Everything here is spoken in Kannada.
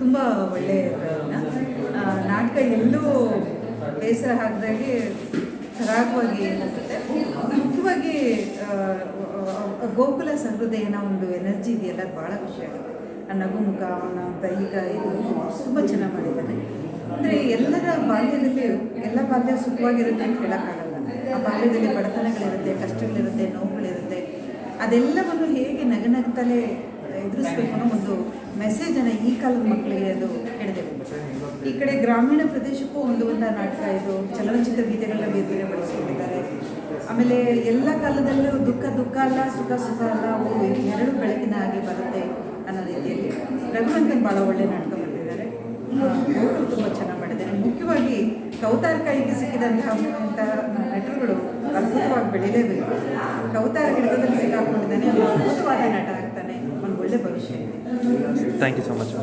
ತುಂಬ ಒಳ್ಳೆಯ ನಾಟಕ ಎಲ್ಲೂ ಬೇಸರ ಹಾಕಿದಾಗೆ ಸರಾಗವಾಗಿ ಅನಿಸುತ್ತೆ ಮುಖ್ಯವಾಗಿ ಗೋಕುಲ ಸಹೃದಯನ ಒಂದು ಎನರ್ಜಿ ಇದೆಯಲ್ಲ ಭಾಳ ಖುಷಿ ಆಗುತ್ತೆ. ಆ ನಗು ಮುಖ, ಅವನ ದೈಹಿಕ ಇದು ತುಂಬ ಚೆನ್ನಾಗಿ ಮಾಡಿದ್ದಾನೆ ಅಂದರೆ ಎಲ್ಲರ ಬಾಲ್ಯದಲ್ಲಿ, ಎಲ್ಲ ಬಾಲ್ಯ ಸುಖವಾಗಿರುತ್ತೆ ಅಂತ ಹೇಳೋಕ್ಕಾಗಲ್ಲ. ಆ ಬಾಲ್ಯದಲ್ಲಿ ಬಡತನಗಳಿರುತ್ತೆ, ಕಷ್ಟಗಳಿರುತ್ತೆ, ನೋವುಗಳಿರುತ್ತೆ. ಅದೆಲ್ಲವನ್ನು ಹೇಗೆ ನಗನಗ್ತಲೇ ಎದುರಿಸ್ಬೇಕು ಅನ್ನೋ ಒಂದು ಮೆಸೇಜನ್ನು ಈ ಕಾಲದ ಮಕ್ಕಳಿಗೆ ಅದು ಹಿಡಿದೆ ಈ ಕಡೆ ಗ್ರಾಮೀಣ ಪ್ರದೇಶಕ್ಕೂ ಒಂದು ಒಂದು ನಾಟಕ ಇದು, ಚಲನಚಿತ್ರ ಗೀತೆಗಳನ್ನ ಬೇರೆ ಬೇರೆ ಬಳಸ್ಕೊಂಡಿದ್ದಾರೆ ಆಮೇಲೆ ಎಲ್ಲ ಕಾಲದಲ್ಲೂ ದುಃಖ ದುಃಖ ಅಲ್ಲ, ಸುಖ ಸುಖ ಅಲ್ಲ, ಅವು ಎರಡು ಬೆಳಕಿನ ಹಾಗೆ ಬರುತ್ತೆ ಅನ್ನೋ ರೀತಿಯಲ್ಲಿ ರಘುವಂತನ್ ಭಾಳ ಒಳ್ಳೆ ನಾಟಕ ಮಾಡಿದ್ದಾರೆ ತುಂಬ ಚೆನ್ನಾಗಿ ಮಾಡಿದ್ದಾರೆ. ಮುಖ್ಯವಾಗಿ ಕೌತಾರ ಕೈಗೆ ಸಿಕ್ಕಿದಂತಹ ನಟರುಗಳು ಅದ್ಭುತವಾಗಿ ಬೆಳೀಲೇಬೇಕು. ಕೌತಾರ ಗಿಡದಲ್ಲಿ ಸಿಕ್ಕಾಕೊಂಡಿದ್ದಾನೆ ಭವಿಷ್ಯ ಇದೆ ಥ್ಯಾಂಕ್ ಯು ಸೊ ಮಚ್